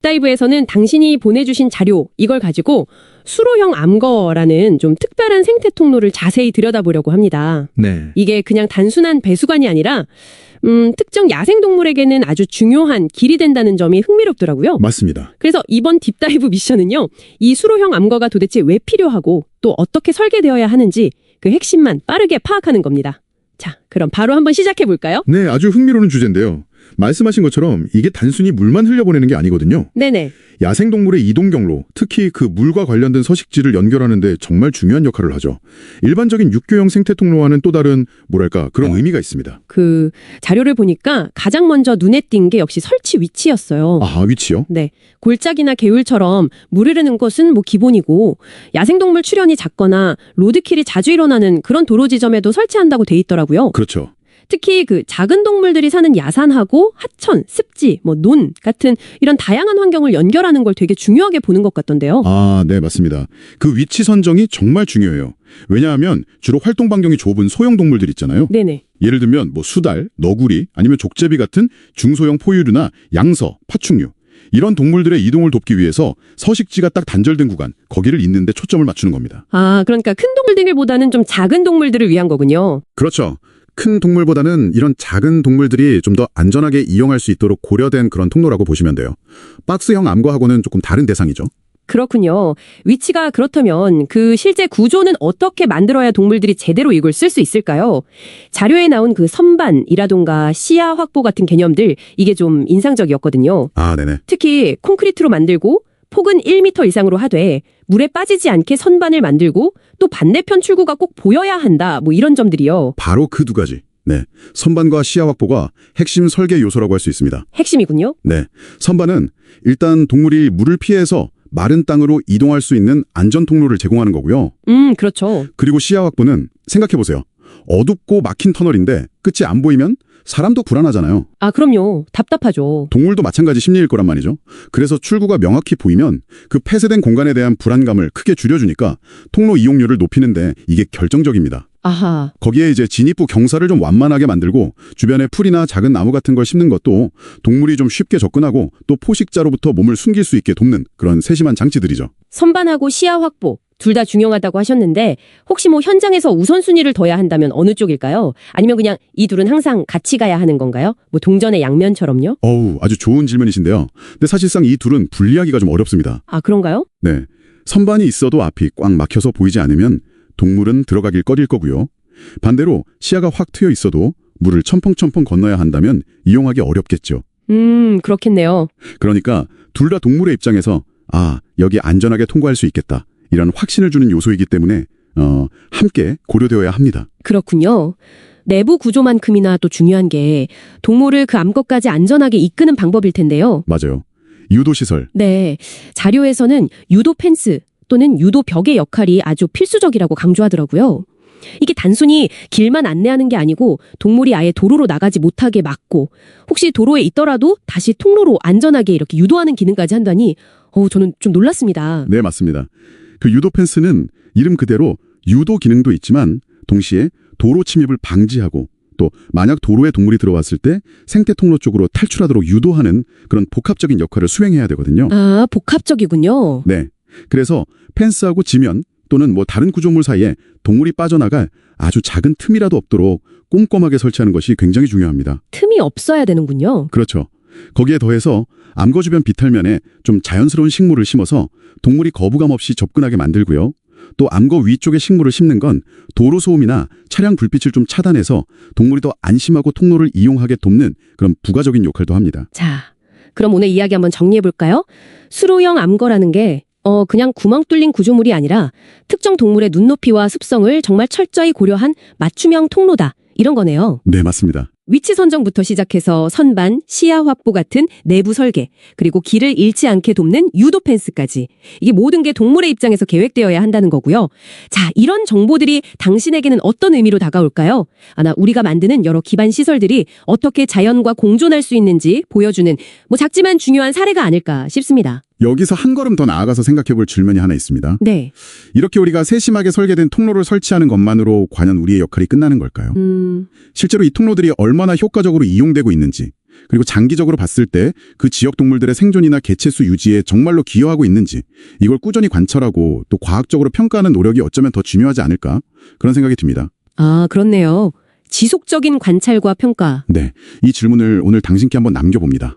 딥다이브에서는 당신이 보내주신 자료 이걸 가지고 수로형 암거라는 좀 특별한 생태 통로를 자세히 들여다보려고 합니다. 네. 이게 그냥 단순한 배수관이 아니라 음, 특정 야생동물에게는 아주 중요한 길이 된다는 점이 흥미롭더라고요. 맞습니다. 그래서 이번 딥다이브 미션은요. 이 수로형 암거가 도대체 왜 필요하고 또 어떻게 설계되어야 하는지 그 핵심만 빠르게 파악하는 겁니다. 자, 그럼 바로 한번 시작해 볼까요? 네, 아주 흥미로운 주제인데요. 말씀하신 것처럼 이게 단순히 물만 흘려보내는 게 아니거든요. 네네. 야생동물의 이동 경로, 특히 그 물과 관련된 서식지를 연결하는 데 정말 중요한 역할을 하죠. 일반적인 육교형 생태 통로와는 또 다른 뭐랄까 그런 의미가 있습니다. 그 자료를 보니까 가장 먼저 눈에 띈 게 역시 설치 위치였어요. 아, 위치요? 네. 골짜기나 개울처럼 물 흐르는 곳은 뭐 기본이고 야생동물 출현이 작거나 로드킬이 자주 일어나는 그런 도로 지점에도 설치한다고 돼 있더라고요. 그렇죠. 특히 그 작은 동물들이 사는 야산하고 하천, 습지, 뭐 논 같은 이런 다양한 환경을 연결하는 걸 되게 중요하게 보는 것 같던데요. 아, 네, 맞습니다. 그 위치 선정이 정말 중요해요. 왜냐하면 주로 활동 반경이 좁은 소형 동물들 있잖아요. 네네. 예를 들면 뭐 수달, 너구리, 아니면 족제비 같은 중소형 포유류나 양서, 파충류 이런 동물들의 이동을 돕기 위해서 서식지가 딱 단절된 구간, 거기를 잇는데 초점을 맞추는 겁니다. 아, 그러니까 큰 동물들보다는 좀 작은 동물들을 위한 거군요. 그렇죠. 큰 동물보다는 이런 작은 동물들이 좀 더 안전하게 이용할 수 있도록 고려된 그런 통로라고 보시면 돼요. 박스형 암거하고는 조금 다른 대상이죠. 그렇군요. 위치가 그렇다면 그 실제 구조는 어떻게 만들어야 동물들이 제대로 이걸 쓸 수 있을까요? 자료에 나온 그 선반이라던가 시야 확보 같은 개념들 이게 좀 인상적이었거든요. 아, 네네. 특히 콘크리트로 만들고 폭은 1m 이상으로 하되 물에 빠지지 않게 선반을 만들고 또 반대편 출구가 꼭 보여야 한다. 뭐 이런 점들이요. 바로 그 두 가지. 네. 선반과 시야 확보가 핵심 설계 요소라고 할 수 있습니다. 핵심이군요. 네. 선반은 일단 동물이 물을 피해서 마른 땅으로 이동할 수 있는 안전 통로를 제공하는 거고요. 음, 그렇죠. 그리고 시야 확보는 생각해 보세요. 어둡고 막힌 터널인데 끝이 안 보이면 사람도 불안하잖아요. 아, 그럼요. 답답하죠. 동물도 마찬가지 심리일 거란 말이죠. 그래서 출구가 명확히 보이면 그 폐쇄된 공간에 대한 불안감을 크게 줄여주니까 통로 이용률을 높이는데 이게 결정적입니다. 아하. 거기에 이제 진입부 경사를 좀 완만하게 만들고 주변에 풀이나 작은 나무 같은 걸 심는 것도 동물이 좀 쉽게 접근하고 또 포식자로부터 몸을 숨길 수 있게 돕는 그런 세심한 장치들이죠. 선반하고 시야 확보 둘 다 중요하다고 하셨는데 혹시 뭐 현장에서 우선순위를 둬야 한다면 어느 쪽일까요? 아니면 그냥 이 둘은 항상 같이 가야 하는 건가요? 뭐 동전의 양면처럼요? 어우, 아주 좋은 질문이신데요. 근데 사실상 이 둘은 분리하기가 좀 어렵습니다. 아, 그런가요? 네. 선반이 있어도 앞이 꽉 막혀서 보이지 않으면 동물은 들어가길 꺼릴 거고요. 반대로 시야가 확 트여 있어도 물을 첨펑첨펑 건너야 한다면 이용하기 어렵겠죠. 음, 그렇겠네요. 그러니까 둘 다 동물의 입장에서 아, 여기 안전하게 통과할 수 있겠다. 이런 확신을 주는 요소이기 때문에 어, 함께 고려되어야 합니다. 그렇군요. 내부 구조만큼이나 또 중요한 게 동물을 그 암컷까지 안전하게 이끄는 방법일 텐데요. 맞아요. 유도 시설. 네. 자료에서는 유도 펜스 또는 유도 벽의 역할이 아주 필수적이라고 강조하더라고요. 이게 단순히 길만 안내하는 게 아니고 동물이 아예 도로로 나가지 못하게 막고 혹시 도로에 있더라도 다시 통로로 안전하게 이렇게 유도하는 기능까지 한다니 어우 저는 좀 놀랐습니다. 네, 맞습니다. 그 유도 펜스는 이름 그대로 유도 기능도 있지만 동시에 도로 침입을 방지하고 또 만약 도로에 동물이 들어왔을 때 생태 통로 쪽으로 탈출하도록 유도하는 그런 복합적인 역할을 수행해야 되거든요. 아, 복합적이군요. 네. 그래서 펜스하고 지면 또는 뭐 다른 구조물 사이에 동물이 빠져나갈 아주 작은 틈이라도 없도록 꼼꼼하게 설치하는 것이 굉장히 중요합니다. 틈이 없어야 되는군요. 그렇죠. 거기에 더해서 암거 주변 비탈면에 좀 자연스러운 식물을 심어서 동물이 거부감 없이 접근하게 만들고요. 또 암거 위쪽에 식물을 심는 건 도로 소음이나 차량 불빛을 좀 차단해서 동물이 더 안심하고 통로를 이용하게 돕는 그런 부가적인 역할도 합니다. 자, 그럼 오늘 이야기 한번 정리해 볼까요? 수로형 암거라는 게 어, 그냥 구멍 뚫린 구조물이 아니라 특정 동물의 눈높이와 습성을 정말 철저히 고려한 맞춤형 통로다. 이런 거네요. 네, 맞습니다. 위치 선정부터 시작해서 선반, 시야 확보 같은 내부 설계, 그리고 길을 잃지 않게 돕는 유도 펜스까지. 이게 모든 게 동물의 입장에서 계획되어야 한다는 거고요. 자, 이런 정보들이 당신에게는 어떤 의미로 다가올까요? 아나 우리가 만드는 여러 기반 시설들이 어떻게 자연과 공존할 수 있는지 보여주는 뭐 작지만 중요한 사례가 아닐까 싶습니다. 여기서 한 걸음 더 나아가서 생각해 볼 질문이 하나 있습니다. 네. 이렇게 우리가 세심하게 설계된 통로를 설치하는 것만으로 과연 우리의 역할이 끝나는 걸까요? 음, 실제로 이 통로들이 얼마나 효과적으로 이용되고 있는지, 그리고 장기적으로 봤을 때 그 지역 동물들의 생존이나 개체수 유지에 정말로 기여하고 있는지 이걸 꾸준히 관찰하고 또 과학적으로 평가하는 노력이 어쩌면 더 중요하지 않을까 그런 생각이 듭니다. 아, 그렇네요. 지속적인 관찰과 평가. 네, 이 질문을 오늘 당신께 한번 남겨봅니다.